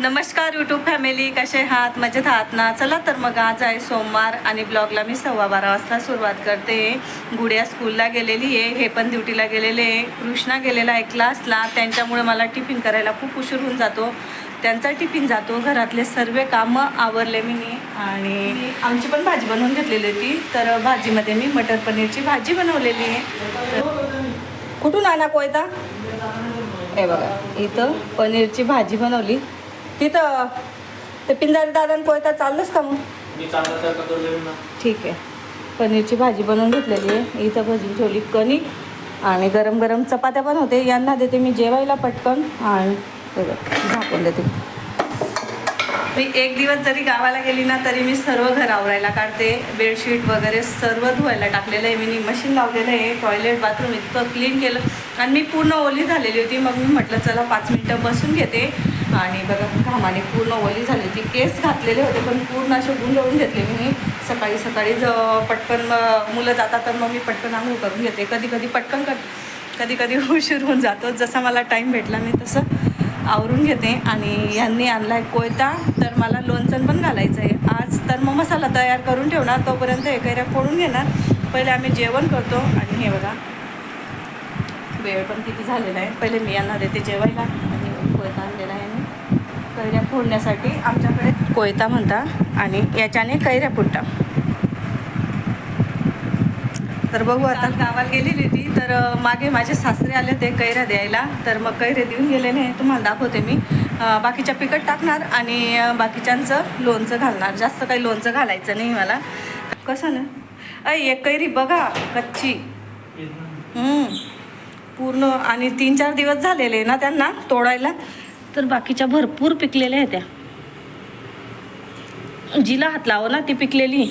नमस्कार YouTube family कसे आहात? मजेत आहात ना? चला तर मग आज आहे सोमवार आणि ब्लॉगला मी सव्वा बारा वाजता सुरुवात करते. गुड्या स्कूलला गेलेली आहे हे पण ड्युटीला गेलेले आहे. कृष्णा गेलेला आहे क्लासला त्यांच्यामुळे मला टिफिन करायला खूप उशीर होऊन जातो. त्यांचा टिफिन जातो. घरातले सर्व कामं आवरले मी आणि आमची पण भाजी बनवून घेतलेली होती. तर भाजीमध्ये मी मटर पनीरची भाजी बनवलेली आहे. कुठून आणा कोयता? हे बघा इथं पनीरची भाजी बनवली. तिथं ते पिंजारी दादा कोयता चाललंच का मग? मी चांगला ठीक आहे. पनीरची भाजी बनवून घेतलेली आहे. इथं भाजी ठेवली कणिक आणि गरम गरम चपात्या पण होते. यांना देते मी जेवायला पटकन आणि हे झाकून देते. मी एक दिवस जरी गावाला गेली ना तरी मी सर्व घर आवरायला काढते. बेडशीट वगैरे सर्व धुवायला टाकलेलं आहे. मी मशीन लावलेलं आहे. टॉयलेट बाथरूम इतकं क्लीन केलं. आणि मी पूर्ण ओली झालेली होती. मग मी म्हटलं चला पाच मिनटं बसून घेते. आणि बघा घामाने पूर्ण ओली झाली होती. केस घातलेले होते पण पूर्ण असे गुंडवून घेतले मी. सकाळी सकाळी ज पटकन मुलं जातात तर मग मी पटकन आंघोळ करून घेते. कधी कधी पटकन कर कधी कधी उशीर होऊन जातो. जसा मला टाईम भेटला मी तसं आवरून घेते. आणि यांनी आणला आहे कोयता तर मला लोणचं पण घालायचं आहे आज तर मग मसाला तयार करून ठेवणार. तोपर्यंत हे फोडून घेणार. पहिले आम्ही जेवण करतो. आणि हे बघा वेळ पण किती झालेला आहे. पहिले मी यांना देते जेवायला. कोयता आणलेला आहे मी कैऱ्या फोडण्यासाठी आमच्याकडे कोयता म्हणता आणि याच्याने कैऱ्या फुटता तर बघू आता. गावाला गेलेली होती तर मागे माझे सासरे आले ते कैऱ्या द्यायला. तर मग कैरे देऊन गेलेले आहे तुम्हाला दाखवते मी. बाकीच्या पिकट टाकणार आणि बाकीच्यांचं लोणचं घालणार. जास्त काही लोणचं घालायचं नाही मला. कसं ना? अय एक कैरी बघा कच्ची. हम्म. पूर्ण आणि तीन चार दिवस झालेले ना त्यांना तोडायला. तर बाकीच्या भरपूर पिकलेल्या आहेत त्या. जिला हात लाव ना ती पिकलेली.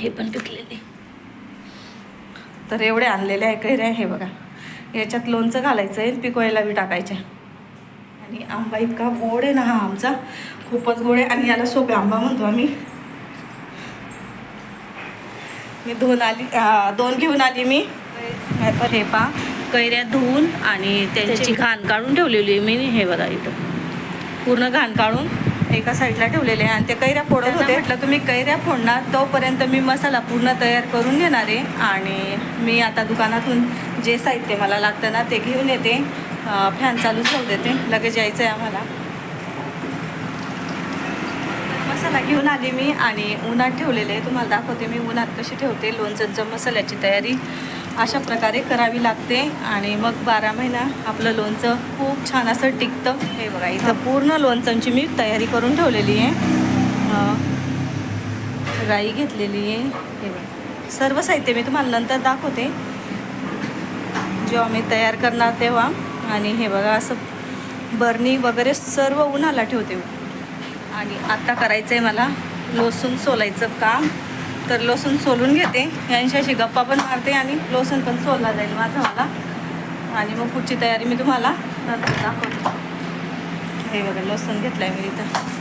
हे पण पिकलेली. तर एवढे आणलेले आहे कैऱ्या हे बघा. याच्यात लोणचं घालायचं आहे पिकवायला बी टाकायचं आणि आंबा इतका गोड आहे ना हा आमचा. खूपच गोड आहे आणि याला सोपे आंबा म्हणतो आम्ही. मी धुवून आली दोन घेऊन आली मी. हे पा कैऱ्या धुवून आणि त्यांची घाण काढून ठेवलेली मी. हे बघा इथं. पूर्ण घाण काढून एका साईडला ठेवलेले आहे. आणि ते कैऱ्या फोडत होते. म्हटलं तुम्ही कैऱ्या फोडणार तोपर्यंत मी मसाला पूर्ण तयार करून घेणार आहे. आणि मी आता दुकानातून जे साहित्य मला लागतं ना ते घेऊन येते. फॅन चालू ठेवू देते. लगेच यायचं आहे आम्हाला. मसाला घेऊन आली मी आणि उन्हात ठेवलेले आहे तुम्हाला दाखवते मी उन्हात कशी ठेवते. लोणचं मसाल्याची तयारी अशा प्रकारे करावी लागते. आणि मग बारा महिना आपलं लोणचं खूप छान असं टिकतं. हे बघा इथं पूर्ण लोणचांची मी तयारी करून ठेवलेली आहे. राई घेतलेली आहे. हे बघा सर्व साहित्य मी तुम्हाला नंतर दाखवते. जेव्हा मी तयार करणार तेव्हा. आणि हे बघा असं बरणी वगैरे सर्व उन्हाला ठेवते. आणि आत्ता करायचं आहे मला लसूण सोलायचं काम. तर लसूण सोलून घेते. यांच्याशी गप्पा पण मारते आणि लसूण पण सोलला जाईल माझा मला. आणि मग पुढची तयारी मी तुम्हाला नंतर दाखवते. हे बघा लसूण घेतलं आहे मी इथं.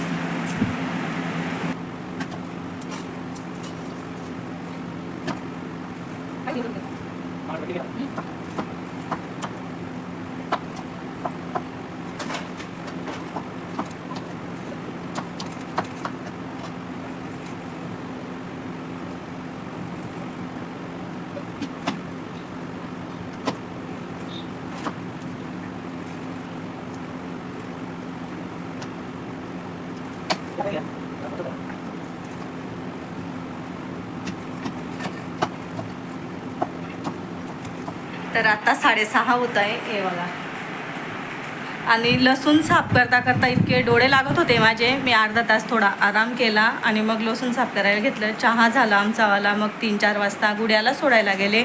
तर आता साडेसहा होत आहे. हे बघा. आणि लसूण साफ करता करता इतके डोळे लागत होते माझे. मी अर्धा तास थोडा आराम केला आणि मग लसूण साफ करायला घेतलं. चहा झाला आमचावाला मग तीन चार वाजता गुड्याला सोडायला गेले.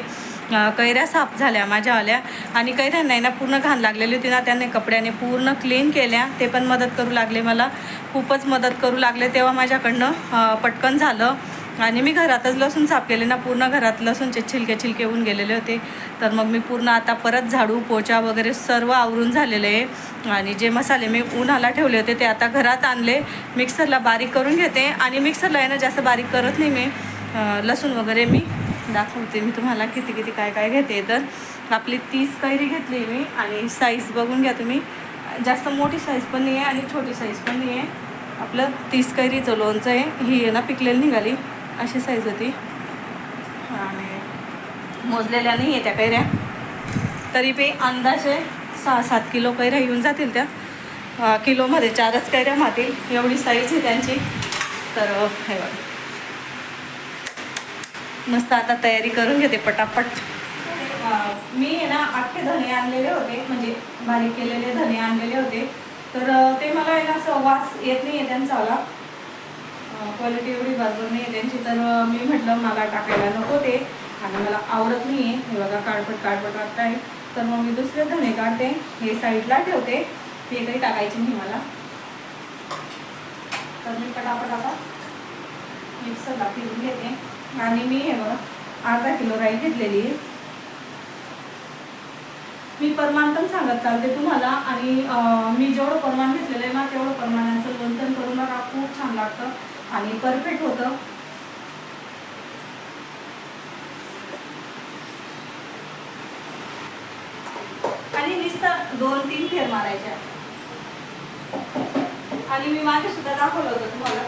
कैऱ्या साफ झाल्या माझ्या आल्या. आणि कैऱ्यांना आहे ना पूर्ण घाण लागलेली होती ना त्यांनी कपड्याने पूर्ण क्लीन केल्या. ते पण मदत करू लागले मला. खूपच मदत करू लागले तेव्हा माझ्याकडनं पटकन झालं. आणि मी घरातच लसूण साफ केले ना पूर्ण घरात लसूणचे छिलके छिलके होऊन गेलेले होते. तर मग मी पूर्ण आता परत झाडू पोचा वगैरे सर्व आवरून झालेले. आहे आणि जे मसाले मी उन्हाला ठेवले होते ते आता घरात आणले. मिक्सरला बारीक करून घेते. आणि मिक्सरला आहे ना जास्त बारीक करत नाही मी. लसूण वगैरे मी दाखवते मी तुम्हाला किती किती काय काय घेते. तर आपली तीस कैरी घेतली मी आणि साईज बघून घ्या तुम्ही. जास्त मोठी साईज पण नाही आहे आणि छोटी साईज पण नाही आहे आपलं तीस कैरीचं लोणचं आहे. ही आहे ना पिकलेली निघाली. अशी साईज होती. आणि मोजलेल्या नाही आहे त्या कैऱ्या. तरी पे अंदाजे सहा सात किलो कैऱ्या येऊन जातील त्या. किलोमध्ये चारच कैऱ्या मातील एवढी साईज आहे त्यांची. तर हे बघा. मस्त आता तयारी करून घेते पटापट. मी आहे ना अख्खे धने आणलेले होते म्हणजे बारीक केलेले धने आणलेले होते. तर ते मला आहे ना असं वास येत नाही आहे त्यांचा क्वालिटी एवढी बरोबर नाही आहे त्यांची. तर मी म्हटलं मला टाकायला नको ते. आणि मला आवडत नाही आहे हे बघा काळपट काळपट वाटत आहे. तर मग मी दुसरे धने काढते. हे साईडला ठेवते. ते काही टाकायचे नाही मला. तर मी पटापट आता मिक्सरला फिरून घेते. आणि मी हे बघा अर्धा किलो राई घेतलेली आहे. मी प्रमाण पण सांगत चालते तुम्हाला आणि मी जेवढं प्रमाण घेतलेलं आहे ना तेवढं प्रमाणाचं लोणचं करून बघा खूप छान लागतं आणि परफेक्ट होतं. आणि नुसतं दोन तीन फेर मारायच्या. आणि मी मागे सुद्धा दाखवलं होतं तुम्हाला.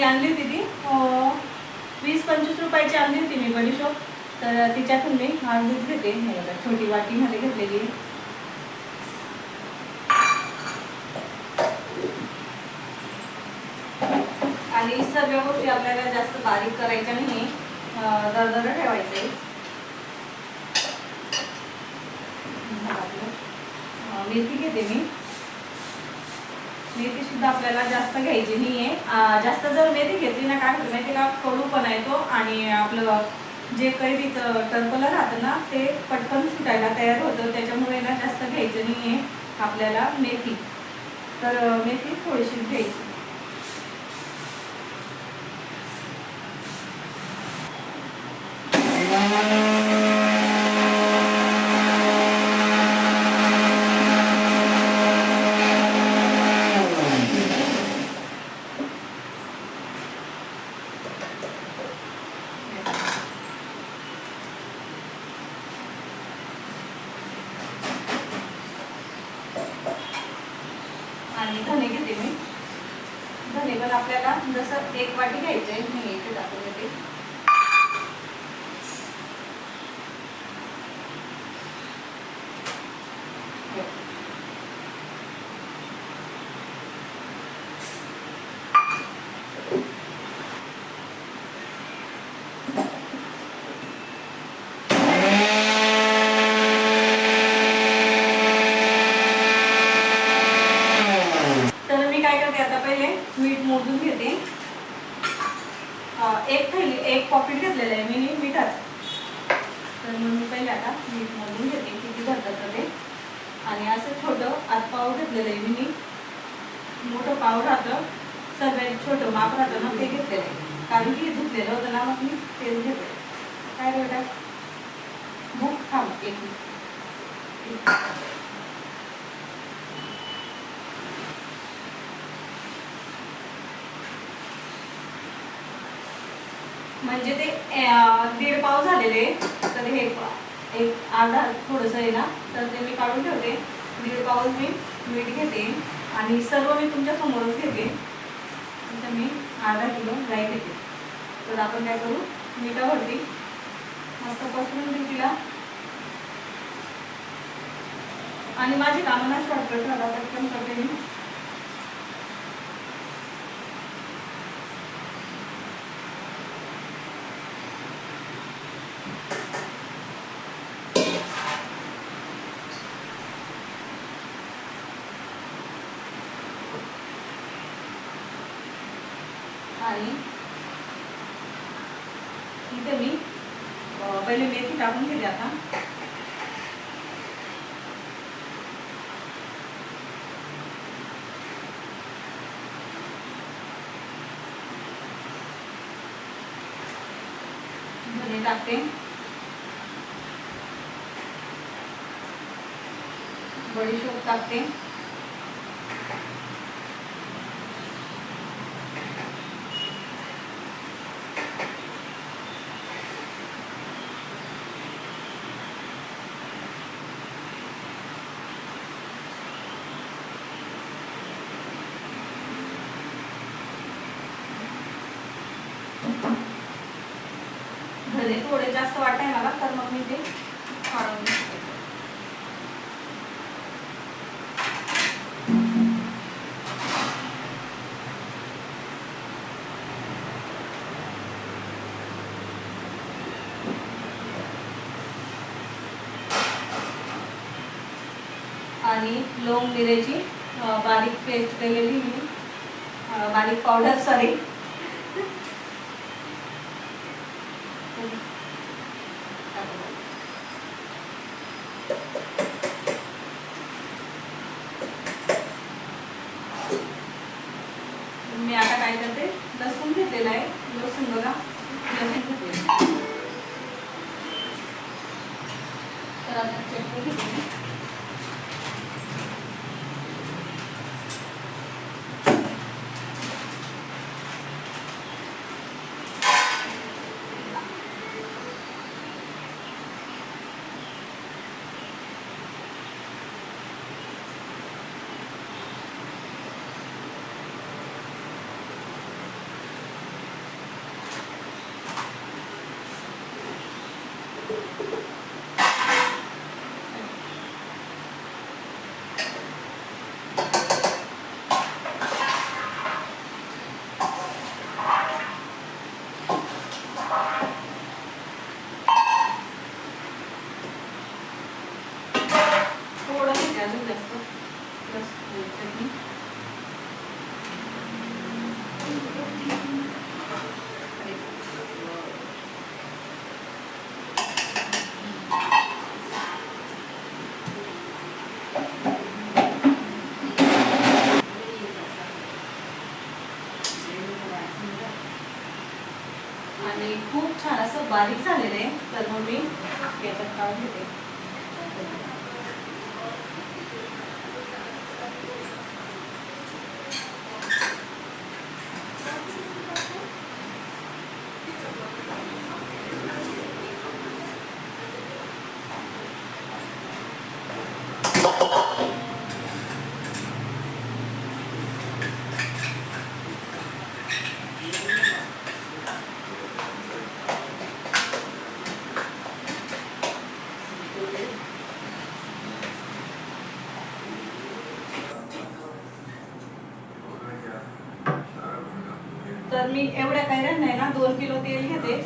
मी आणली होती ती. हो. वीस पंचवीस रुपयाची आणली होती मी बडीशोप तर तिच्यातून मी अर्धीच घेते. हे बघा, छोटी वाटीमध्ये घेतलेली आणि सर्व गोष्टी आपल्याला जास्त बारीक करायच्या नाही दरदर ठेवायचे मेथी घेते मी. मेथी सुद्धा आपल्याला जास्त घ्यायची नाही आहे जास्त जर मेथी घेतली ना काय होतं माहिती का? कडू पण येतो आणि आपलं जे काही टर्पलं राहतं ना ते पटकन सुटायला तयार होतं. त्याच्यामुळे ना जास्त घ्यायचं नाही आहे आपल्याला मेथी. तर मेथी थोडीशी घ्यायची आणि धने घेते मी धने पण आपल्याला जसं एक वाटी घ्यायचं आहे मी इथे टाकून देते हो. तर मी काय करते आता पहिले मीठ मोजून घेते. एक थैली एक पॉकेट घेतलेलं आहे. मी मिठाचं. तर मग मी पहिले आता मीठ मोजून घेते किती भरतात तर ते. आणि असं छोटं आत पाव घेतलेलं आहे मी. मोठं पाव राहतं. सगळ्यात छोटं माप राहतं ना ते घेतलेलं आहे. कारण की धुतलेलं होतं ना मग मी तेच घेतलं काय बेटा? भूक थांब एक म्हणजे ते दीड पाव झालेले. तर हे एक अर्धा थोडंसं आहे ना? तर ते मी काढून ठेवते. दीड पाव मी मीठ घेते. आणि सर्व मी तुमच्या समोरच घेते. तर मी अर्धा किलो गाय घेते. तर आपण काय करू? मिठावरती मस्त पसरून देऊ तिला आणि माझी कामं शॉर्टकट झाला पटकन करते मी आणि इथे मी अं, पहिले मेथी टाकून घेते आता. धने टाकते. बडीशोप टाकते. धने थोडे जास्त वाटाय मला तर मग मी ते काढून घेते. आणि लोंग मिरेची बारीक पेस्ट केलेली मी बारीक पावडर सॉरी मी आता काय करते? लसूण घेतलेला आहे. लसूण बघा. लसूण घेतलेलं तर आता चटणी घेतली थोडं घेते अजून जास्त प्लस चटणी आणि खूप छान असं बारीक झालेलं आहे तर मग मी याच्यात काढून घेते तर मी एवढ्या काही नाही ना दोन किलो तेल घेते.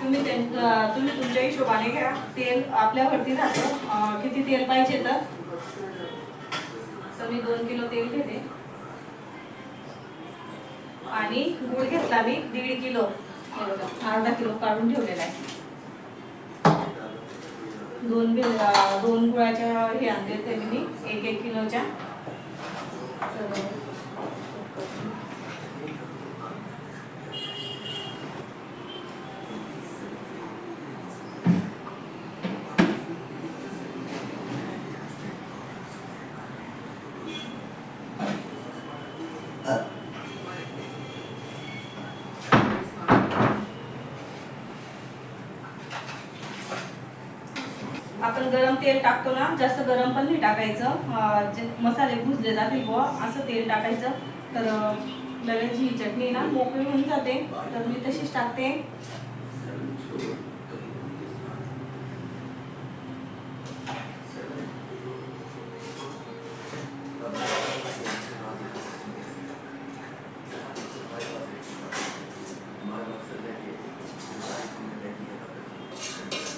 तुम्ही तुम्ही तुमच्या हिशोबाने घ्या. तेल आपल्यावरती राहतं. किती तेल पाहिजे तर. तर मी दोन किलो तेल घेते. आणि गुळ घेतला मी दीड किलो. अर्धा किलो काढून ठेवलेला आहे. दोन बिल दोन गुळाच्या हे आणले ते मी एक एक किलोच्या. आपण गरम तेल टाकतो ना जास्त गरम पण नाही टाकायचं. जे मसाले भुजले जातील बुवा असं तेल टाकायचं. तर लगेच ही चटणी ना मोकळी होऊन जाते. तर मी तशीच टाकते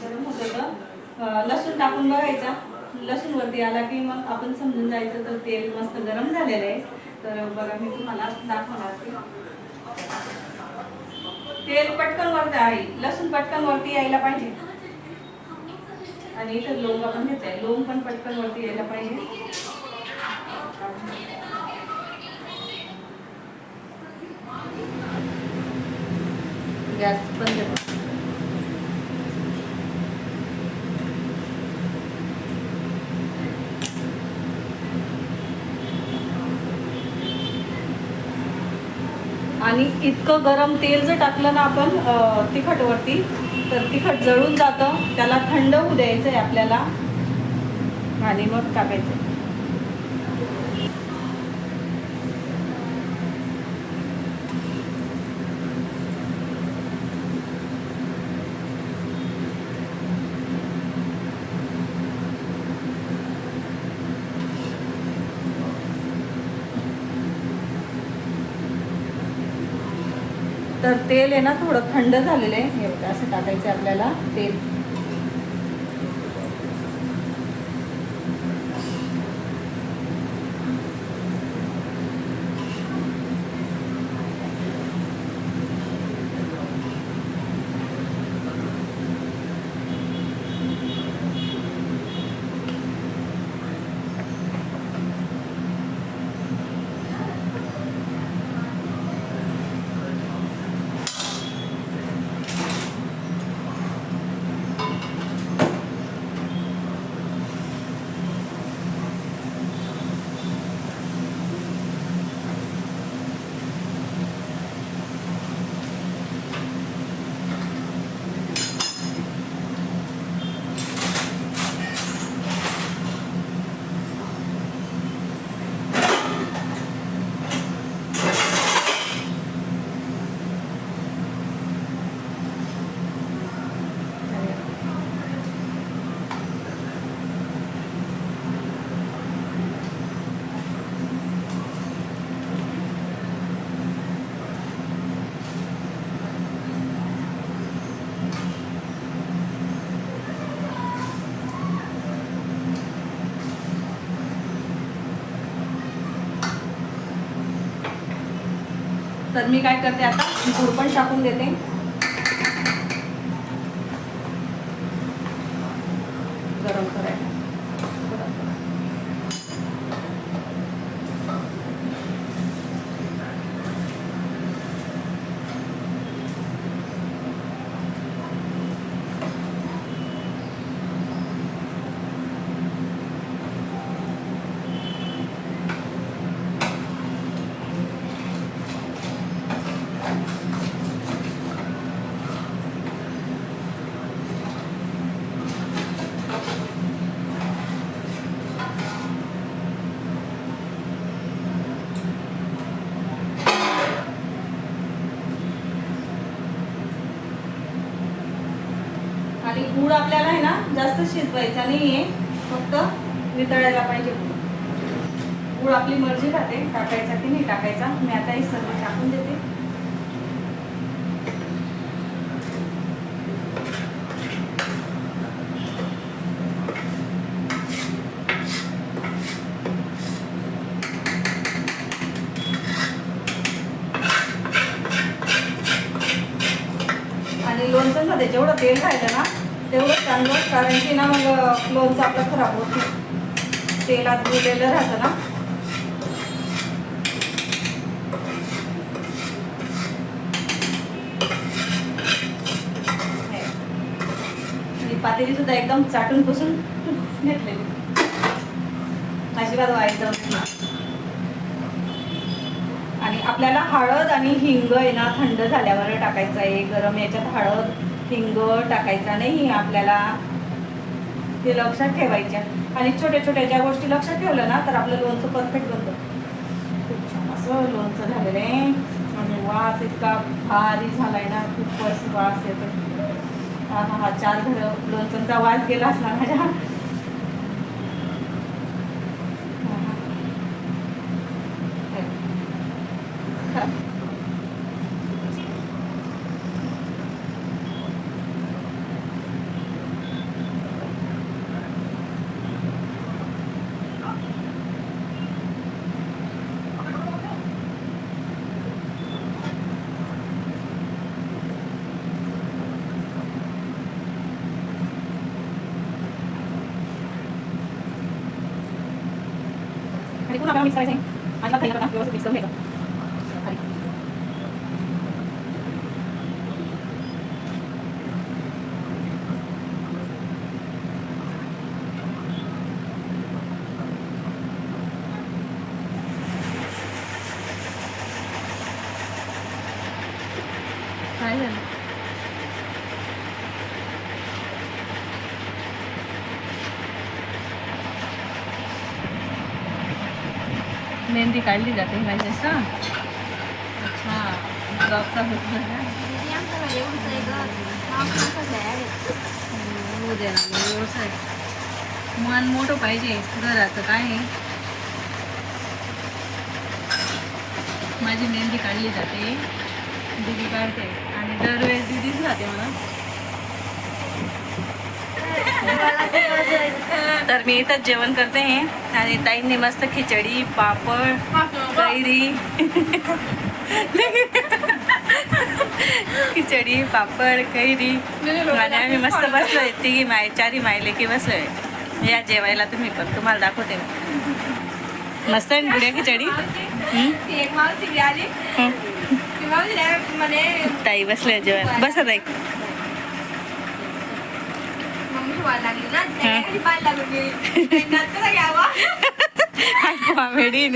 गरम होतं तर अं, लसूण टाकून बघायचा लसूण वरती आला की मग आपण समजून जायचं तर तेल मस्त गरम झालेलं आहे. तर बघा मी तुम्हाला दाखवणार तेल पटकन वरती आहे. लसूण पटकन वरती यायला पाहिजे. आणि इथं लोंग आपण घेतोय लोंग पण पटकन वरती यायला पाहिजे. गॅस बंद कर. आणि इतकं गरम तेल जर टाकलं ना आपण तिखटवरती तर तिखट जळून जातं. त्याला थंड होऊ द्यायचं आहे आपल्याला. आणि मग टाकायचं तर तेल आहे ना थोडं थंड झालेलं आहे. हे असं टाकायचं आपल्याला तेल. तर मी काय करते आता गुड पण टाकून देते गरम करायला आणि गूळ आपल्याला आहे ना जास्त शिजवायचा नाही आहे फक्त वितळायला पाहिजे. गूळ आपली मर्जी राहते टाकायचा की नाही टाकायचा मी आता हे सर्व टाकून देते आणि लोणचं मध्ये जेवढं तेल राहिलं ना तेवढं चांगलं कारण की ना मग लोणचं आपलं खराब होत नाही राहतं ना? पातेली सुद्धा एकदम चाटून पुसून घेतलेली. अजिबात व्हायचं आणि आपल्याला हळद आणि हिंग आहे ना थंड झाल्यावर टाकायचं आहे. गरम याच्यात हळद हिंग टाकायचा नाही आपल्याला ते लक्षात ठेवायच्या. आणि छोट्या छोट्या ज्या गोष्टी लक्षात ठेवलं ना तर आपलं लोणचं परफेक्ट बनतं. खूप छान. असं लोणचं झालेलं आहे. आणि वास इतका भारी झालाय ना खूपच वास येतो हा हा हा चार घरं. लोणचंचा वास गेला असणार माझ्या. आणि पुन्हा आपल्याला मिक्स करायचं आहे आणि मग खाली आपण व्यवस्थित मिक्स करून घ्यायचं खाली. काय झालं मेहंदी काढली जाते माहिती का अच्छा होत होऊ मग व्यवसाय मन मोठं पाहिजे घराचं काय आहे माझी मेहंदी काढली जाते. दिदी काढते. आणि दरवेळेस दिदीच राहते मला तर मी इथंच जेवण करते आहे आणि ताईंनी मस्त खिचडी पापड कैरी. खिचडी पापड कैरी. आणि आम्ही मस्त बसलोय. तिघी माय चारी मायले की बसलोय. या जेवायला तुम्ही पण. तुम्हाला दाखवते मस्त आहे गुड्या खिचडी? हं? हं. ती ताई बसल्या जेवायला. बसा ताई मम्मी व्हायला लागली ना त्याच्याकडे पाहायला लागून गेली नंतर घ्यावा कॉमेडी